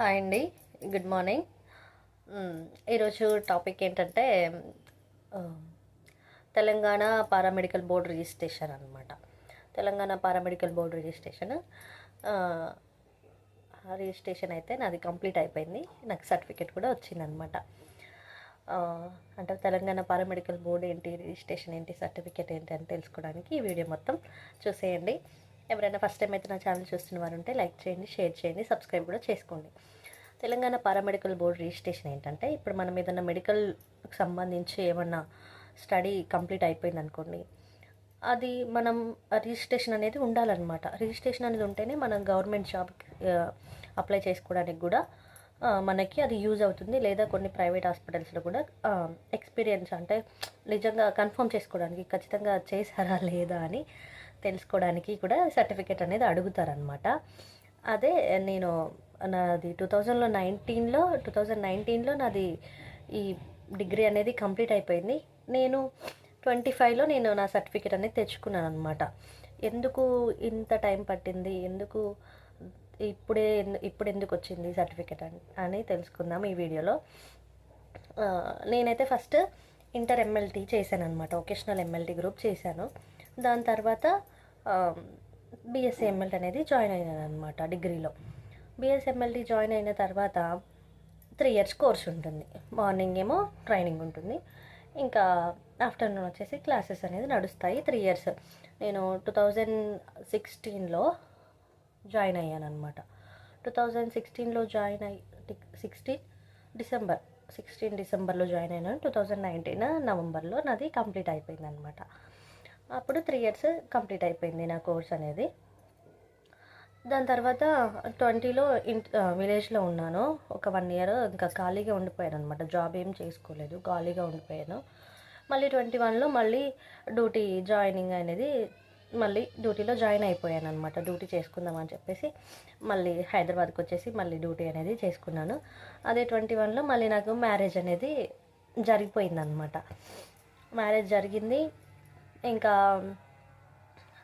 Hi అండి. Good morning. ఈరోజు topic ఏంటంటే తెలంగాణ పారామెడికల్ బోర్డ్ రిజిస్ట్రేషన్ అనమాట Telangana paramedical board registration registration అయితే నాది కంప్లీట్ అయిపోయింది. నాకు సర్టిఫికేట్ కూడా వచ్చిందనమాట అంటే తెలంగాణ పారామెడికల్ బోర్డు ఏంటి రిజిస్ట్రేషన్ ఏంటి సర్టిఫికేట్ ఏంటి అని తెలుసుకోవడానికి ఈ వీడియో మొత్తం చూసేయండి. ఎవరైనా ఫస్ట్ టైం అయితే నా ఛానల్ చూస్తున్న వారు ఉంటే లైక్ చేయండి షేర్ చేయండి సబ్స్క్రైబ్ కూడా చేసుకోండి. తెలంగాణ పారామెడికల్ బోర్డు రిజిస్ట్రేషన్ ఏంటంటే ఇప్పుడు మనం ఏదైనా మెడికల్కి సంబంధించి ఏమన్నా స్టడీ కంప్లీట్ అయిపోయింది అనుకోండి అది మనం రిజిస్ట్రేషన్ అనేది ఉండాలన్నమాట. రిజిస్ట్రేషన్ అనేది ఉంటేనే మనం గవర్నమెంట్ జాబ్కి అప్లై చేసుకోవడానికి కూడా మనకి అది యూజ్ అవుతుంది. లేదా కొన్ని ప్రైవేట్ హాస్పిటల్స్లో కూడా ఎక్స్పీరియన్స్ అంటే నిజంగా కన్ఫర్మ్ చేసుకోవడానికి ఖచ్చితంగా చేశారా లేదా అని తెలుసుకోవడానికి కూడా సర్టిఫికేట్ అనేది అడుగుతారనమాట అదే నేను నాది టూ థౌజండ్లో నైన్టీన్లో టూ థౌజండ్ నైన్టీన్లో నాది ఈ డిగ్రీ అనేది కంప్లీట్ అయిపోయింది. నేను ట్వంటీ ఫైవ్లో నేను నా సర్టిఫికేట్ అనేది తెచ్చుకున్నాను అనమాట ఎందుకు ఇంత టైం పట్టింది? ఎందుకు ఇప్పుడే ఎందు- ఇప్పుడు ఎందుకు వచ్చింది సర్టిఫికేట్ అని అని తెలుసుకుందాం ఈ వీడియోలో. నేనైతే ఫస్ట్ ఇంటర్ ఎంఎల్టీ చేశాను అనమాట ఒకేషనల్ ఎంఎల్టీ గ్రూప్ చేశాను. దాని తర్వాత బిఎస్ఎంఎల్ అనేది జాయిన్ అయినాను అనమాట డిగ్రీలో బిఎస్సీ జాయిన్ అయిన తర్వాత త్రీ ఇయర్స్ కోర్స్ ఉంటుంది. మార్నింగ్ ఏమో ట్రైనింగ్ ఉంటుంది. ఇంకా ఆఫ్టర్నూన్ వచ్చేసి క్లాసెస్ అనేది నడుస్తాయి త్రీ ఇయర్స్ నేను టూ థౌజండ్ సిక్స్టీన్లో జాయిన్ అయ్యాను అనమాట టూ థౌజండ్ సిక్స్టీన్లో జాయిన్ అయ్యి సిక్స్టీన్ డిసెంబర్ సిక్స్టీన్ డిసెంబర్లో జాయిన్ అయినాను. టూ థౌజండ్ నైన్టీన్ నవంబర్లో నాది కంప్లీట్ అయిపోయింది అనమాట అప్పుడు త్రీ ఇయర్స్ కంప్లీట్ అయిపోయింది నా కోర్స్ అనేది. దాని తర్వాత ట్వంటీలో ఇన్ విలేజ్లో ఉన్నాను. ఒక వన్ ఇయర్ ఇంకా ఖాళీగా ఉండిపోయాను అనమాట జాబ్ ఏం చేసుకోలేదు ఖాళీగా ఉండిపోయాను. మళ్ళీ ట్వంటీ వన్లో మళ్ళీ డ్యూటీ జాయినింగ్ అనేది మళ్ళీ డ్యూటీలో జాయిన్ అయిపోయాను అనమాట డ్యూటీ చేసుకుందాం అని చెప్పేసి మళ్ళీ హైదరాబాద్కి వచ్చేసి మళ్ళీ డ్యూటీ అనేది చేసుకున్నాను. అదే ట్వంటీ వన్లో మళ్ళీ నాకు మ్యారేజ్ అనేది జరిగిపోయింది అనమాట మ్యారేజ్ జరిగింది. ఇంకా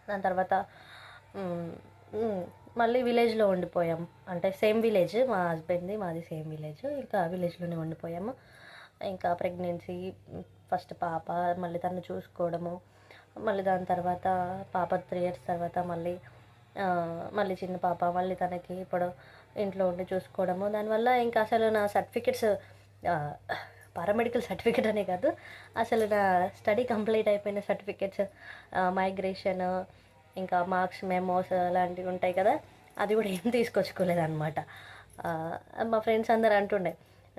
దాని తర్వాత మళ్ళీ విలేజ్లో ఉండిపోయాం. అంటే సేమ్ విలేజ్ మా హస్బెండ్ది మాది సేమ్ విలేజ్. ఇంకా విలేజ్లోనే ఉండిపోయాము. ఇంకా ప్రెగ్నెన్సీ ఫస్ట్ పాప మళ్ళీ తను చూసుకోవడము మళ్ళీ దాని తర్వాత పాప త్రీ ఇయర్స్ తర్వాత మళ్ళీ మళ్ళీ చిన్న పాప మళ్ళీ తనకి ఇప్పుడు ఇంట్లో ఉండి చూసుకోవడము. దానివల్ల ఇంకా అసలు నా సర్టిఫికెట్స్ పారామెడికల్ సర్టిఫికేట్ అనే కాదు. అసలు నా స్టడీ కంప్లీట్ అయిపోయిన సర్టిఫికెట్స్ మైగ్రేషన్ ఇంకా మార్క్స్ మెమోస్ అలాంటివి ఉంటాయి కదా అది కూడా ఏం తీసుకొచ్చుకోలేదు అనమాట మా ఫ్రెండ్స్ అందరు అంటుండే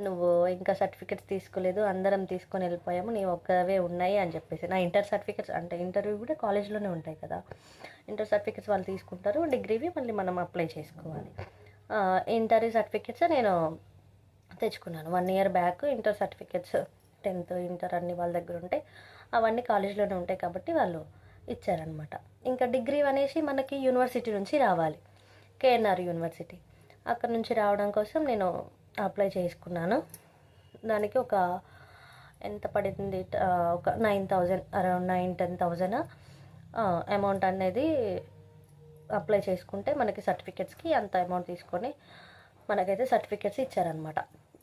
నువ్వు ఇంకా సర్టిఫికేట్స్ తీసుకోలేదు అందరం తీసుకొని వెళ్ళిపోయాము నీ ఒక్కవే ఉన్నాయి అని చెప్పేసి. నా ఇంటర్ సర్టిఫికేట్స్ అంటే ఇంటర్వ్యూ కూడా కాలేజ్లోనే ఉంటాయి కదా. ఇంటర్ సర్టిఫికెట్స్ వాళ్ళు తీసుకుంటారు డిగ్రీవి మళ్ళీ మనం అప్లై చేసుకోవాలి. ఇంటర్ సర్టిఫికెట్స్ నేను తెచ్చుకున్నాను. One year back inter certificates tenth inter అన్ని వాళ్ళ దగ్గర ఉంటాయి అవన్నీ కాలేజ్లోనే ఉంటాయి కాబట్టి వాళ్ళు ఇచ్చారనమాట ఇంకా డిగ్రీ అనేసి మనకి యూనివర్సిటీ నుంచి రావాలి. కేఎన్ఆర్ యూనివర్సిటీ అక్కడ నుంచి రావడం కోసం నేను అప్లై చేసుకున్నాను. దానికి ఒక ఎంత పడింది? ఒక nine thousand around nine ten thousand amount అనేది అప్లై చేసుకుంటే మనకి సర్టిఫికెట్స్కి అంత అమౌంట్ తీసుకొని మనకైతే సర్టిఫికెట్స్ ఇచ్చారనమాట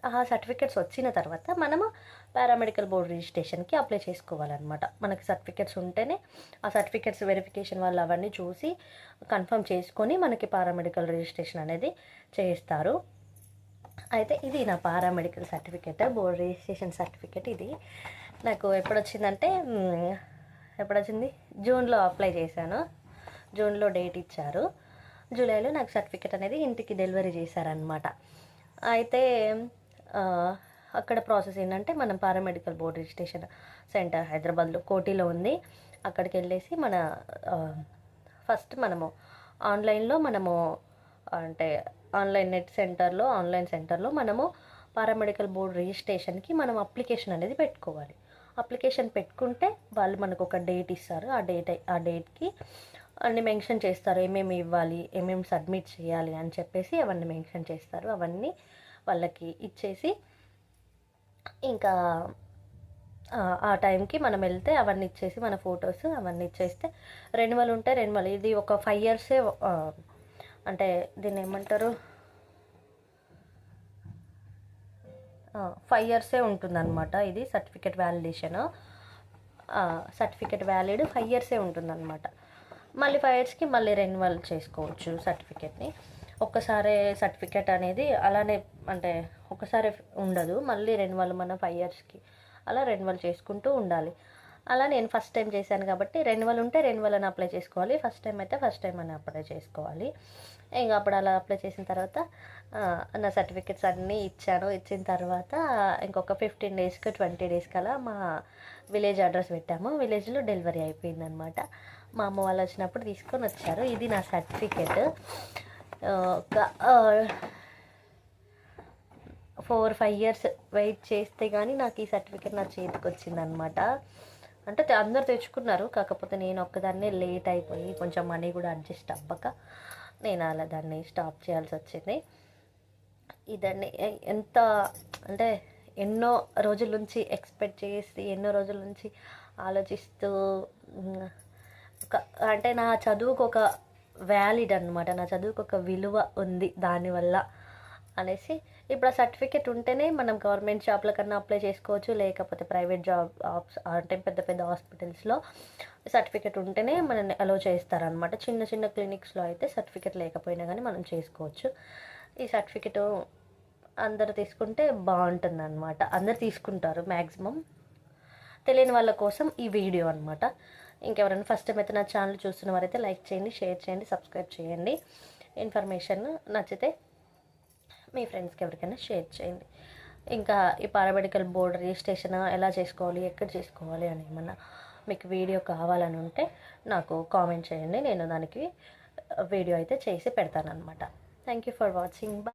ఆ సర్టిఫికెట్స్ వచ్చిన తర్వాత మనము పారామెడికల్ బోర్డ్ రిజిస్ట్రేషన్కి అప్లై చేసుకోవాలన్నమాట. మనకి సర్టిఫికెట్స్ ఉంటేనే ఆ సర్టిఫికెట్స్ వెరిఫికేషన్ వాళ్ళు అవన్నీ చూసి కన్ఫర్మ్ చేసుకొని మనకి పారామెడికల్ రిజిస్ట్రేషన్ అనేది చేయిస్తారు. అయితే ఇది నా paramedical certificate board registration certificate ఇది. నాకు ఎప్పుడు వచ్చిందంటే ఎప్పుడు వచ్చింది జూన్లో అప్లై చేశాను. జూన్లో డేట్ ఇచ్చారు. జూలైలో నాకు సర్టిఫికేట్ అనేది ఇంటికి డెలివరీ చేశారనమాట అయితే అక్కడ ప్రాసెస్ ఏంటంటే మనం పారామెడికల్ బోర్డ్ రిజిస్ట్రేషన్ సెంటర్ హైదరాబాద్లో కోటిలో ఉంది. అక్కడికి వెళ్ళేసి మన ఫస్ట్ మనము ఆన్లైన్లో మనము అంటే ఆన్లైన్ నెట్ సెంటర్లో ఆన్లైన్ సెంటర్లో మనము పారామెడికల్ బోర్డ్ రిజిస్ట్రేషన్కి మనం అప్లికేషన్ అనేది పెట్టుకోవాలి. అప్లికేషన్ పెట్టుకుంటే వాళ్ళు మనకు ఒక డేట్ ఇస్తారు. ఆ డేట్ ఆ డేట్కి అన్ని మెన్షన్ చేస్తారు. ఏమేమి ఇవ్వాలి ఏమేమి సబ్మిట్ చేయాలి అని చెప్పేసి అవన్నీ మెన్షన్ చేస్తారు. అవన్నీ వాళ్ళకి ఇచ్చేసి ఇంకా ఆ, టైంకి మనం వెళ్తే అవన్నీ ఇచ్చేసి మన ఫొటోస్ అవన్నీ ఇచ్చేస్తే రెన్యువల్ ఉంటే రెన్యువల్. ఇది ఒక ఫైవ్ ఇయర్సే అంటే దీన్ని ఏమంటారు? ఫైవ్ ఇయర్సే ఉంటుందన్నమాట ఇది certificate validation. Certificate valid five ఇయర్సే ఉంటుందన్నమాట. మళ్ళీ ఫైవ్ ఇయర్స్కి మళ్ళీ రెన్యువల్ చేసుకోవచ్చు సర్టిఫికేట్ని ఒక్కసారి సర్టిఫికేట్ అనేది అలానే అంటే ఒకసారి ఉండదు. మళ్ళీ రెన్యువల్ మన ఫైవ్ ఇయర్స్కి అలా రెన్యువల్ చేసుకుంటూ ఉండాలి. అలా నేను ఫస్ట్ టైం చేశాను కాబట్టి రెన్యువల్ ఉంటే రెన్యువల్ అని అప్లై చేసుకోవాలి. ఫస్ట్ టైం అయితే ఫస్ట్ టైం అని అప్లై చేసుకోవాలి. ఇంకా అప్పుడు అలా అప్లై చేసిన తర్వాత నా సర్టిఫికెట్స్ అన్నీ ఇచ్చాను. ఇచ్చిన తర్వాత ఇంకొక ఫిఫ్టీన్ డేస్కి ట్వంటీ డేస్కి అలా మా విలేజ్ అడ్రస్ పెట్టాము. విలేజ్లో డెలివరీ అయిపోయిందనమాట మా అమ్మ వాళ్ళు వచ్చినప్పుడు తీసుకొని వచ్చారు. ఇది నా సర్టిఫికెట్. ఒక ఫోర్ ఫైవ్ ఇయర్స్ వెయిట్ చేస్తే కానీ నాకు ఈ సర్టిఫికేట్ నా చేతికి వచ్చిందనమాట అంటే అందరు తెచ్చుకున్నారు. కాకపోతే నేను ఒక్కదాన్నే లేట్ అయిపోయి కొంచెం మనీ కూడా అడ్జస్ట్ అవ్వక నేను అలా దాన్ని స్టాప్ చేయాల్సి వచ్చింది. ఇదాన్ని ఎంత అంటే ఎన్నో రోజుల నుంచి ఎక్స్పెక్ట్ చేసి ఎన్నో రోజుల నుంచి ఆలోచిస్తూ అంటే నా చదువుకు ఒక వ్యాలిడ్ అనమాట నా చదువుకు ఒక విలువ ఉంది దానివల్ల అనేసి ఇప్పుడు ఆ సర్టిఫికేట్ ఉంటేనే మనం గవర్నమెంట్ జాబ్ల కన్నా అప్లై చేసుకోవచ్చు. లేకపోతే ప్రైవేట్ జాబ్ ఆప్స్ అంటే పెద్ద పెద్ద హాస్పిటల్స్లో సర్టిఫికేట్ ఉంటేనే మనల్ని అలో చేస్తారనమాట చిన్న చిన్న క్లినిక్స్లో అయితే సర్టిఫికేట్ లేకపోయినా కానీ మనం చేసుకోవచ్చు. ఈ సర్టిఫికేట్ అందరు తీసుకుంటే బాగుంటుంది అనమాట అందరు తీసుకుంటారు మ్యాక్సిమం తెలియని వాళ్ళ కోసం ఈ వీడియో అనమాట ఇంకెవరైనా ఫస్ట్ టైం అయితే నా ఛానల్ చూస్తున్న వారైతే లైక్ చేయండి షేర్ చేయండి సబ్స్క్రైబ్ చేయండి. ఇన్ఫర్మేషన్ నచ్చితే మీ ఫ్రెండ్స్కి ఎవరికైనా షేర్ చేయండి. ఇంకా ఈ పారామెడికల్ బోర్డు రిజిస్ట్రేషన్ ఎలా చేసుకోవాలి ఎక్కడ చేసుకోవాలి అని ఏమన్నా మీకు వీడియో కావాలని ఉంటే నాకు కామెంట్ చేయండి. నేను దానికి వీడియో అయితే చేసి పెడతాను అనమాట థ్యాంక్ యూ ఫర్ వాచింగ్